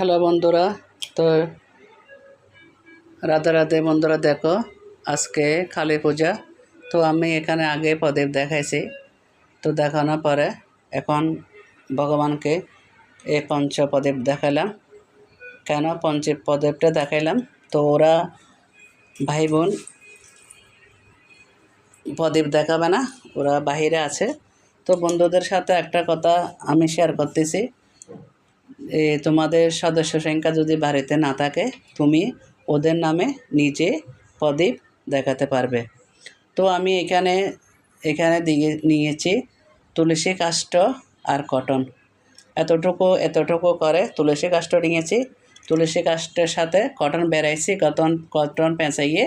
Hello বন্ধুরা, তো রাধে রাধে বন্ধুরা, দেখো আজকে কালী পূজা। তো আমি এখানে আগে প্রদীপ দেখাইছি, তো দেখানোর পরে এখন ভগবানকে এই পঞ্চ প্রদীপ দেখাইলাম কেন পঞ্চ প্রদীপটা দেখাইলাম? তো ওরা ভাই বোন প্রদীপ দেখাবে না, ওরা বাহিরে আছে। তো বন্ধুদের সাথে একটা কথা আমি শেয়ার করতেছি। তোমাদের সদস্য সংখ্যা যদি বাড়িতে না থাকে, তুমি ওদের নামে নিজে প্রদীপ দেখাতে পারবে। তো আমি এখানে এখানে দিয়ে নিয়েছি তুলসী কাষ্ঠ আর কটন। এতটুকু এতটুকু করে তুলসী কাষ্ঠ নিয়েছি। তুলসী কাষ্টের সাথে কটন বেড়াইছি, কটন কটন পেঁচাইয়ে।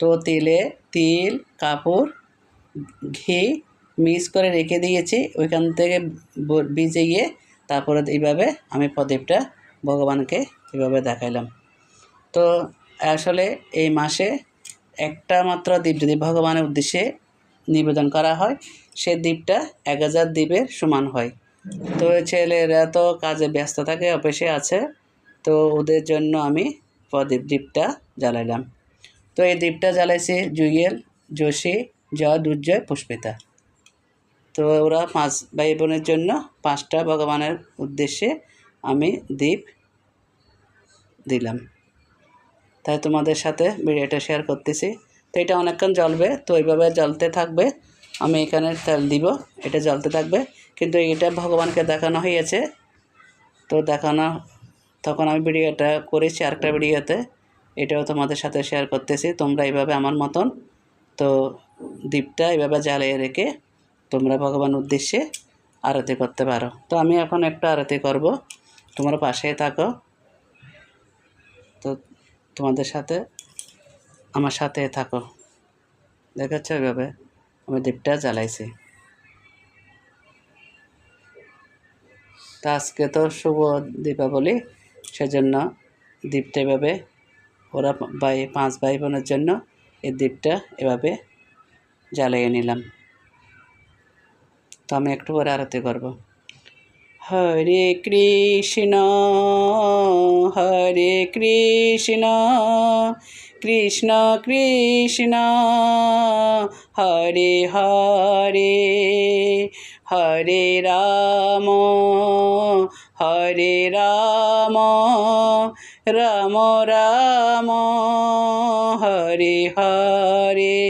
তো তেলে তিল, কাপড়, ঘি মিক্স করে রেখে দিয়েছি। ওইখান থেকে ভিজিয়ে তারপরে এইভাবে আমি প্রদীপটা ভগবানকে এভাবে দেখাইলাম। তো আসলে এই মাসে একটা মাত্র দ্বীপ যদি ভগবানের উদ্দেশ্যে নিবেদন করা হয় সে দ্বীপটা এক হাজার দ্বীপের সমান হয়। তো ছেলেরা তো কাজে ব্যস্ত থাকে, অফিসে আছে। তো ওদের জন্য আমি প্রদীপ দ্বীপটা জ্বালাইলাম। তো এই দ্বীপটা জ্বালাইছি জুয়েল যোশী জয় দুর্জয় পুষ্পিতা। তো ওরা পাঁচ ভাই বোনের জন্য পাঁচটা ভগবানের উদ্দেশ্যে আমি দ্বীপ দিলাম। তাই তোমাদের সাথে ভিডিওটা শেয়ার করতেছি। তো এটা অনেকক্ষণ জ্বলবে, তো এইভাবে জ্বলতে থাকবে। আমি এখানে তেল দিব, এটা জ্বলতে থাকবে। কিন্তু এটা ভগবানকে দেখানো হয়েছে। তো দেখানো, তখন আমি ভিডিওটা করেছি আরেকটা ভিডিওতে। এটাও তোমাদের সাথে শেয়ার করতেছি। তোমরা এইভাবে আমার মতন, তো দ্বীপটা এইভাবে জ্বালিয়ে রেখে তোমরা ভগবান উদ্দেশ্যে আরতি করতে পারো। তো আমি এখন একটা আরতি করব। তোমরা পাশেই থাকো। তো তোমাদের সাথে, আমার সাথে থাকো। দেখাচ্ছ এইভাবে আমি দ্বীপটা জ্বালাইছি। তা আজকে তো শুভ দীপাবলি, সেজন্য দ্বীপটা এভাবে, ওরা ভাই, পাঁচ ভাই বোনের জন্য এই দ্বীপটা এভাবে জ্বালিয়ে নিলাম। তো আমি একটু পরে আরতি করব। হরে কৃষ্ণ হরে কৃষ্ণ কৃষ্ণ কৃষ্ণ, হরে হরে হরে রাম হরে রাম রাম রাম, হরে হরে।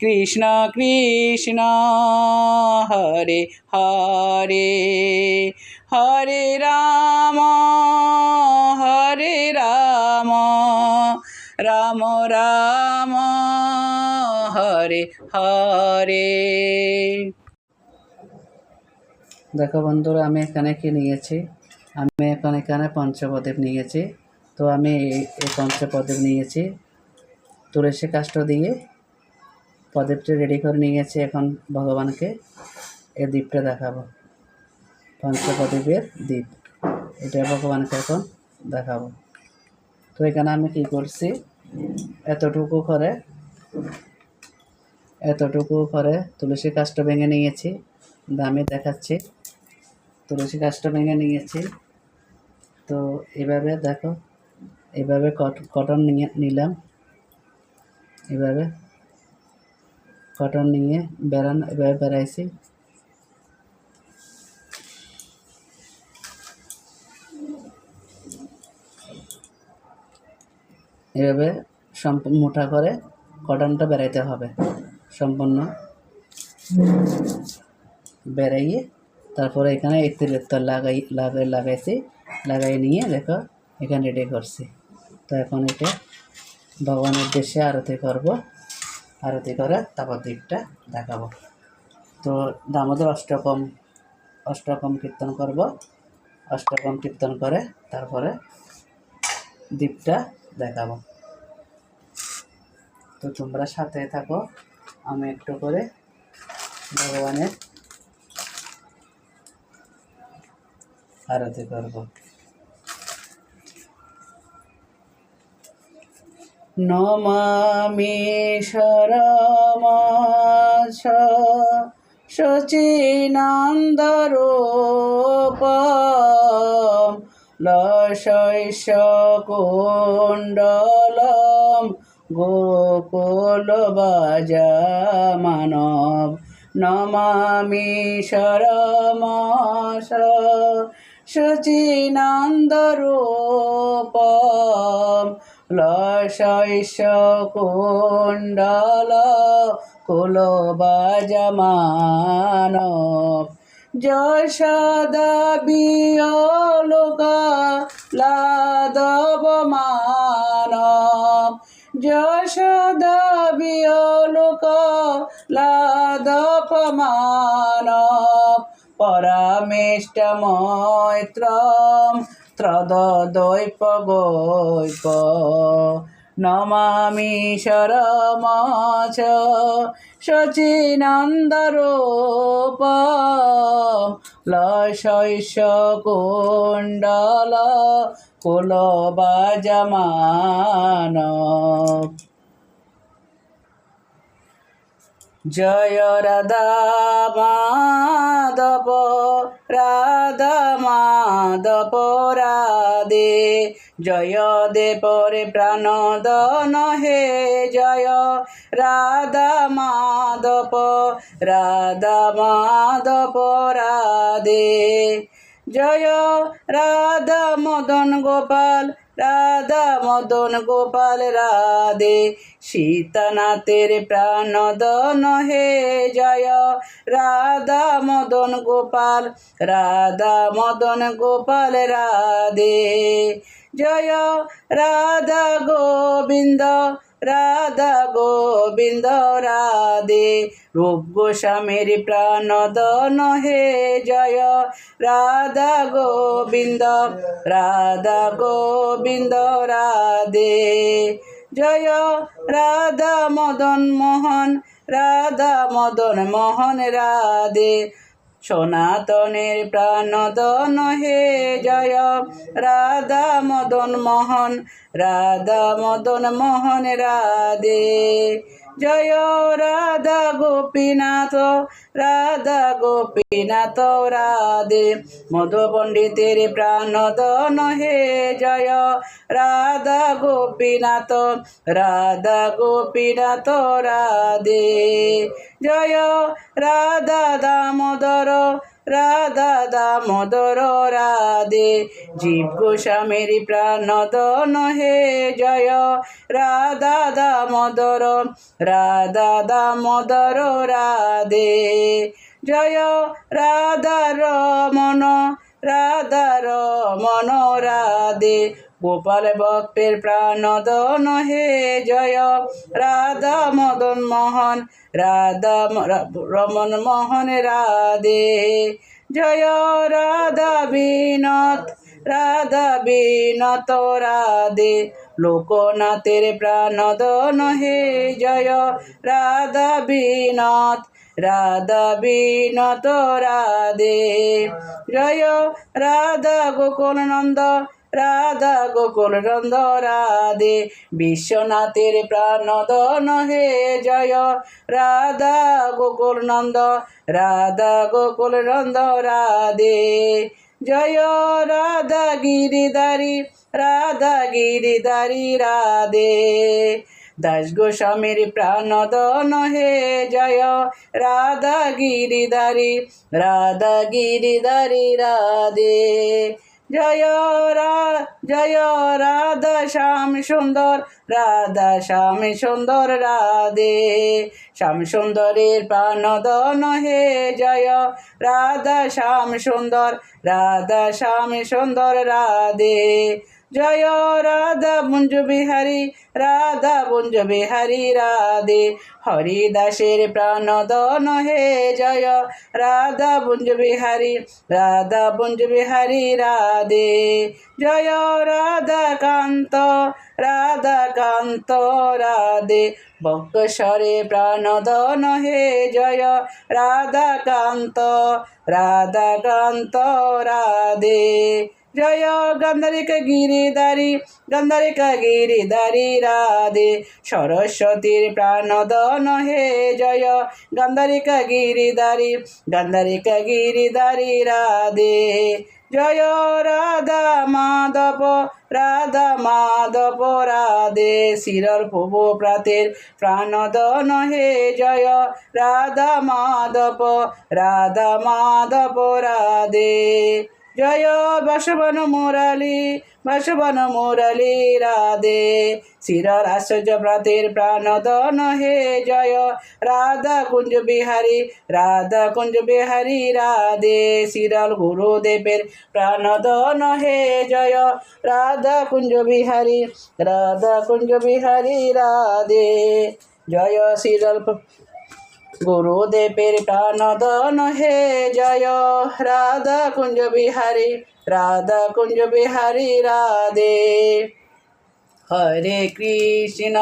কৃষ্ণ কৃষ্ণ, হরে হরে হরে রাম হরে রাম রাম রাম, হরে হরে। দেখো বন্ধুরা, আমি এখানে কি নিয়েছি? আমি এখন, এখানে পঞ্চপ্রদীপ নিয়েছি। তো আমি এই পঞ্চপ্রদীপ নিয়েছি। তুলসী কাষ্ট দিয়ে প্রদীপটা রেডি করে নিয়েছি এখন ভগবানকে এই দ্বীপটা দেখাবো। পঞ্চপ্রদীপের দ্বীপ, এটা ভগবানকে এখন দেখাবো। তো এখানে আমি কি করছি, এতটুকু করে এতটুকু করে তুলসী কাষ্ঠ ভেঙে নিয়েছি। দামে দেখাচ্ছি, তুলসী কাষ্ঠ ভেঙে নিয়েছি। তো এভাবে দেখো, এভাবে কট- কটন নিয়ে, নিলাম। এভাবে কটন নিয়ে বেড়ান বেড়াইছি। এভাবে মোটা করে কটনটা বেরাইতে হবে, সম্পূর্ণ। বেরাইয়ে তারপরে এখানে তেলের তল লাগাই লাগাই লাগাইছি, লাগাই নিয়ে দেখো এখানে রেডি করছি। তো এখন এটা ভগবানের দেশে আরতি করব। আরতি করে, তারপর দ্বীপটা দেখাবো। তো দামোদর অষ্টকম অষ্টকম কীর্তন করব। অষ্টকম কীর্তন করে তারপরে দ্বীপটা দেখাবো। তো তোমরা সাথে থাকো, আমি একটু করে ভগবানের আরতি করব। নমামি শরমাস শচীনান্দরূপম লশৈষ কুণ্ডলম গোকুল মানব নমামি শরমাস শুচিনন্দরূপম লশৈষ কুণ্ডল কুলবাজমানব যশোদা বিয়োলোকা লাদব মানব যশোদা বিয়োলোকা লাদপ মানব পরমেষ্ট ত্রদৈপ গৈপ নমামি শরমচ শচীনন্দরূপ লশৈষ কুণ্ডল কুলবাজমান জয় রাধা মাধব রাধা মাধব, রাধে। জয় দে পরে প্রাণদন হে, জয় রাধা মাধব রাধা মাধব, রাধে। জয় রাধা মদন গোপাল রাধা মদন গোপাল রাধে। সীতানাথের প্রাণদন হে জয়। রাধা মদন গোপাল, রাধা মদন গোপাল রাধে। জয় রাধা গোবিন্দ রাধা গোবিন্দ রাধে। রূপ গোস্বামীর প্রাণদন হে জয়। রাধা গোবিন্দ রাধা গোবিন্দ রাধে। জয় রাধা মদন মোহন, রাধা মদন মোহন রাধে। সনাতনের প্রাণদন হে জয়। রাধা মদন মোহন রাধা মদন মোহন রাধে। জয় রাধা গোপীনাথ রাধা গোপীনাথ রাধে। মধু পণ্ডিতের প্রাণদন হে জয় রাধা গোপীনাথ রাধা গোপীনাথ রাধে। জয় রাধা দামোদর রাধা দামোদর রাধে। জীব গোস্বামীর প্রাণদন হে জয়। রাধা দামোদর রাধা দামোদর রাধে। জয় রাধা রমন রাধা রমন রাধে। গোপাল ভক্তের প্রাণদন হে জয়। রাধা মদন মোহন, রাধা রমন মোহন রাধে। জয় রাধা বিনত রাধা বিনত রাধে। লোকনাথের প্রাণদন হে জয়। রাধা বিনত রাধা বিনত রাধে। জয় রাধা গোকুল নন্দ রাধা গোকুল রাধে বিশ্বনাথের প্রাণদন হে জয়। রাধা গোকুল নন্দ, রাধা গোকুল নন্দ রাধে জয় রাধা গিরিধারী রাধা গিরিধারী রাধে। দাস গোস্বামীর প্রাণদন হে জয়। রাধা গিরিধারী রাধা গিরিধারী রাধে। জয় রা রাধা শ্যাম সুন্দর, রাধা শ্যাম সুন্দর রাধে। শ্যাম সুন্দরের প্রাণদন হে জয় রাধা শ্যাম সুন্দর, রাধা শ্যাম সুন্দর রাধে। জয় রাধা মুঞ্জ বিহারী, রাধা মুঞ্জ বিহারী, রাধে। হরিদাসের প্রাণদন হে জয় রাধা বুঞ্জ বিহারী, রাধা বুঞ্জ বিহারী, রাধে। জয় রাধা কান্ত রাধা কান্ত, রাধে। বক্ষস্বরে প্রাণদন হে জয় রাধা কান্ত রাধা কান্ত, রাধে। জয় গন্ধরিক গিরিধারী গন্ধরিক গিরিধারী, রাধে সরস্বতীর প্রাণদন। হে জয় গন্ধরিক গিরিধারী গন্ধরিক গিরিধারী, রাধে জয় রাধা মাধব রাধা মাধব, রাধে শিরর প্রভু প্রাতের প্রাণদন। হে জয় রাধা মাধব রাধা মাধব, রাধে জয় বাসবন মুরালি বাসবন মুরালি, রাধে। শিরর আশ্চর্য প্রাতের প্রাণদন হে জয়। রাধা কুঞ্জ বিহারী, রাধা কুঞ্জ বিহারী, রাধে। শিরল গুরুদেবের প্রাণদন হে জয়। রাধা কুঞ্জ বিহারী, রাধা কুঞ্জ বিহারী, রাধে। জয় শিরল গুরুদেবের প্রাণদন হে জয়। রাধা কুঞ্জ বিহারী, রাধা কুঞ্জ বিহারী, রাধে। হরে কৃষ্ণ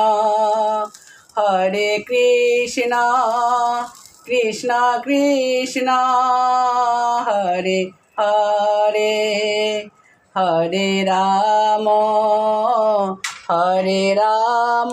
হরে কৃষ্ণ কৃষ্ণ কৃষ্ণ, হরে হরে হরে রাম হরে রাম।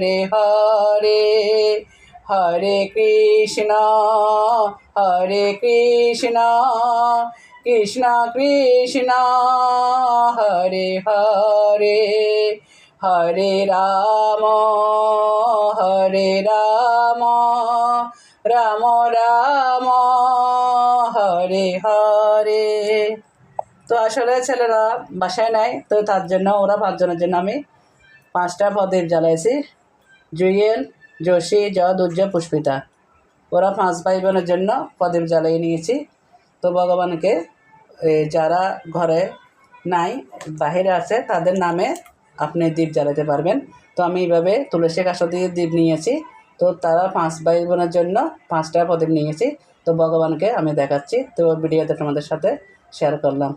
হরে হরে হরে কৃষ্ণ হরে কৃষ্ণ কৃষ্ণ কৃষ্ণ, হরে হরে হরে রাম হরে রাম রাম রাম, হরে হরে। তো আসলে ছেলেরা বাসায় নাই, তো তার জন্য ওরা পাঁচজনের জন্য আমি পাঁচটা প্রদীপ জ্বালাইছি। জুয়েল যোশী যদ উজ্জ্বল, পুষ্পিতা। ওরা পাঁচ ভাই বোনের জন্য প্রদীপ জ্বালিয়ে নিয়েছি। তো ভগবানকে যারা ঘরে নাই, বাহিরে আছে, তাদের নামে আপনি দ্বীপ জ্বালাতে পারবেন। তো আমি এইভাবে তুলসী কাশ দিয়ে দ্বীপ নিয়েছি। তো তারা পাঁচ ভাই বোনের জন্য পাঁচটা প্রদীপ নিয়েছি। তো ভগবানকে আমি দেখাচ্ছি। তো ভিডিওতে তোমাদের সাথে শেয়ার করলাম।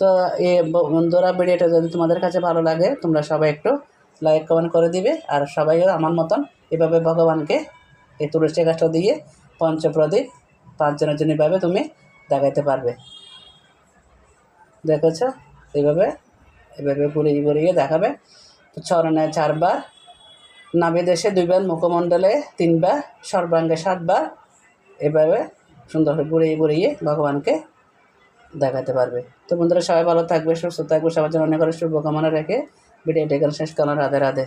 তো, এ, বন্ধুরা, ভিডিওটা যদি তোমাদের কাছে ভালো লাগে, তোমরা সবাই একটু লাইক কমেন্ট করে দিবে। আর সবাইও আমার মতন এভাবে ভগবানকে এই তুলসী গাছটা দিয়ে পঞ্চপ্রদীপ পাঁচজনের জন্য এভাবে তুমি দেখাইতে পারবে। দেখেছ? এইভাবে এভাবে ঘুরিয়ে ঘুরিয়ে দেখাবে। চরণে চারবার নাভিদেশে দুইবার, মুখমণ্ডলে তিনবার, সর্বাঙ্গে সাতবার এভাবে সুন্দরভাবে ঘুরিয়ে ঘুরিয়ে ভগবানকে দেখাতে পারবে। তো বন্ধুরা, সবাই ভালো থাকবে, সুস্থ থাকবে, সবার জন্য অনেক অনেক শুভকামনা রেখে ভিডিওটি এখানে শেষ করলাম রাধে রাধে